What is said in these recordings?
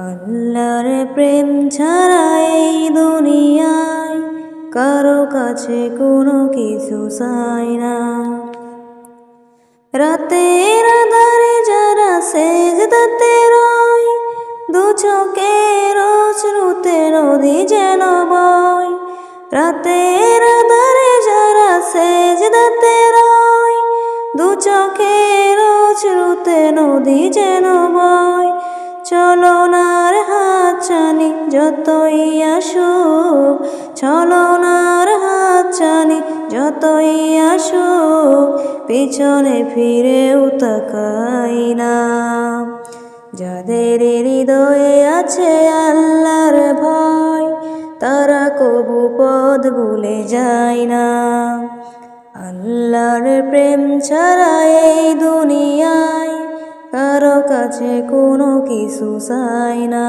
আল্লাহর প্রেম ছাড়া এই দুনিয়ায় কারও কাছে কোনো কিছু চাই না। রাতের আধারে যারা সেজদাতে রয়, দু চোখের শ্রুতে নদী যেন বয়। রাতের আধারে যারা সেজদাতে রয়, দু চোখের শ্রুতে নদী যেন বয়। চলো হাত চানি যতই আসুক, ছলনার হাত চানি যতই আসুক, পিছনে ফিরেও তাকাই না। যাদের হৃদয়ে আছে আল্লাহর ভয়, তারা কবু পদ ভুলে যায় না। আল্লাহর প্রেম ছাড়া এই দুনিয়ায় কারও কাছে কোনো কিছু চাই না।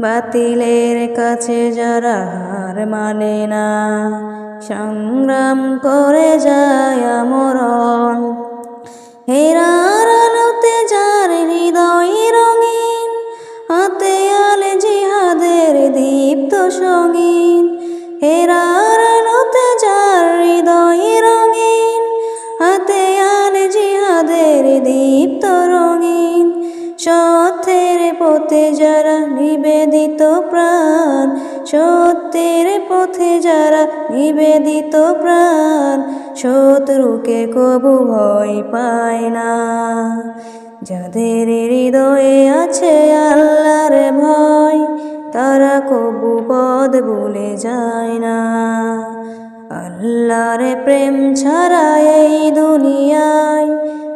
বাতিলের কাছে যারা হার মানে না। সংগ্রাম করে যায় আমরণ। হেরার আলোতে যার হৃদয় রঙিন, হাতে আলে জিহাদের দীপ্ত সঙ্গীন। হেরার আলোতে সত্যের পথে যারা নিবেদিত প্রাণ, সত্যের পথে যারা নিবেদিত প্রাণ, শত্রুকে কবু ভয় পায় না। যাদের হৃদয়ে আছে আল্লাহর ভয়, তারা কবু পদ ভুলে যায় না। আল্লাহর প্রেম ছাড়া এই দুনিয়ায়